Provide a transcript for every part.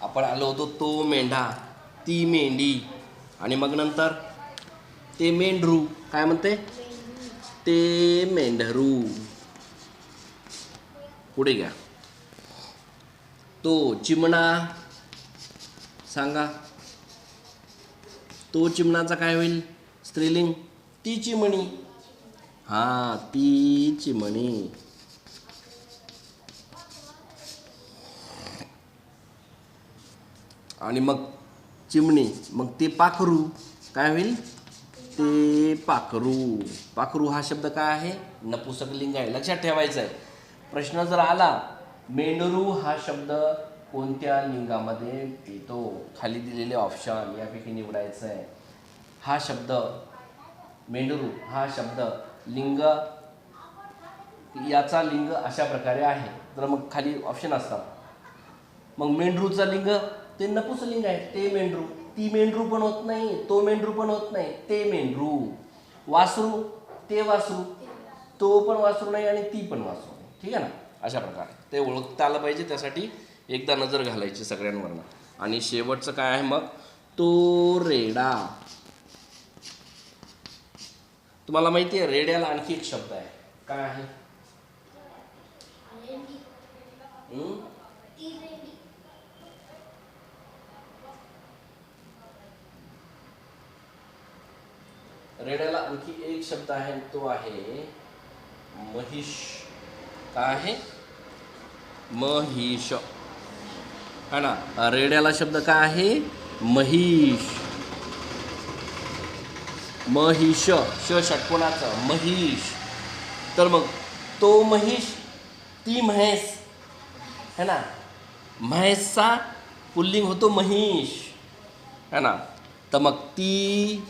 आपण आलो होतो तो मेंढा ती मेंढी. आणि मग नंतर? ते मेंढरू. काय म्हणते? ते मेंढरू. पुढे घ्या. तो चिमणा. सांगा. तो चिमणाचा काय होईल? स्त्रीलिंग. ती चिमणी. हा ती चिमणी. आणि मग चिमणी मग ते पाखरू. काय होईल? ते पाखरू. पाखरू हा शब्द काय आहे? नपुसक लिंग आहे. लक्षात ठेवायचं आहे प्रश्न जर आला मेंढरू हा शब्द कोणत्या लिंगामध्ये येतो? खाली दिलेले ऑप्शन यापैकी निवडायचं आहे हा शब्द मेंढरू हा शब्द लिंग याचा लिंग अशा प्रकारे आहे. तर मग खाली ऑप्शन असतात. मग मेंढरूचं लिंग ते नपुसलिंग आहे ते मेंढरू ती मेंढरू पण होत नाही तो मेंढरू पण होत नाही ते मेंढरू वासरू ते वासरू तो पण वासरू नाही आणि ती पण वासरू नाही. ठीक आहे ना? अशा प्रकारे. ते ओळखता आलं पाहिजे त्यासाठी एकदा नजर घालायची सगळ्यांवरनं. आणि शेवटचं काय आहे मग? तो रेडा. तुम्हाला माहिती आहे रेड्याला आणखी एक शब्द आहे. काय आहे? रेड्याला आणखी एक शब्द आहे तो आहे महिष. काय आहे? महिष. है ना? रेड्याला शब्द काय आहे? महिष. महिष. श षटकोणाचं महिष. तर मग तो महिष ती म्हैस. है ना? म्हैसचा पुल्लिंग होतो महिष. है ना? तर मग ती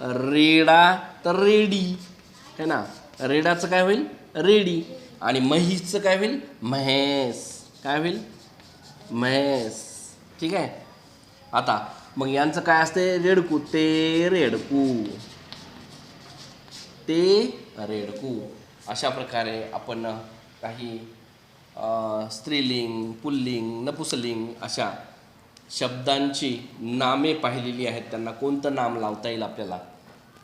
रेडा तर रेडी. है ना? रेडाचं काय होईल? रेडी. आणि म्हैसचं काय होईल? म्हैस. काय होईल? म्हैस. ठीक आहे? आता मग यांचं काय असते? रेडकू. ते रेडकू. ते रेडकू. अशा प्रकारे आपण काही स्त्रीलिंग पुल्लिंग नपुसलिंग अशा शब्दांची नामे पाहिलेली आहेत त्यांना. कोणतं नाम लावता येईल आपल्याला?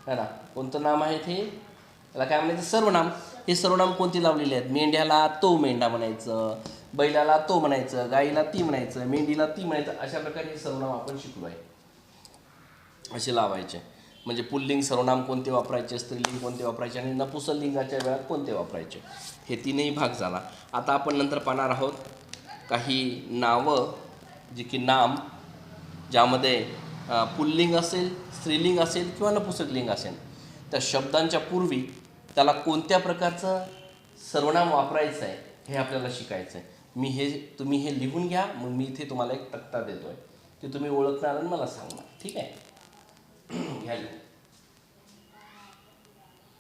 है ना? कोणतं नाम आहे हे त्याला काय म्हणायचं? सर्वनाम. हे सर्वनाम कोणती लावलेली आहेत? मेंढ्याला तो मेंढा म्हणायचं बैलाला तो म्हणायचं गाईला ती म्हणायचं मेंढीला ती म्हणायचं अशा प्रकारे हे सर्वनाम आपण शिकलो आहे असे लावायचे. म्हणजे पुल्लिंग सर्वनाम कोणते वापरायचे? स्त्रीलिंग कोणते वापरायचे? आणि नपुसलिंगाच्या वेळात कोणते वापरायचे? हे तीनही भाग झाला. आता आपण नंतर पाहणार आहोत काही नावं जे की नाम ज्यामध्ये पुल्लिंग असेल स्त्रीलिंग असेल किंवा नपुसकलिंग असेल त्या शब्दांच्या पूर्वी त्याला कोणत्या प्रकारचं सर्वनाम वापरायचं आहे हे आपल्याला शिकायचं आहे मी हे तुम्ही हे लिहून घ्या मग मी इथे तुम्हाला एक तक्ता देतो आहे ते तुम्ही ओळखणार आणि मला सांगणार. ठीक आहे? घ्या लिहून.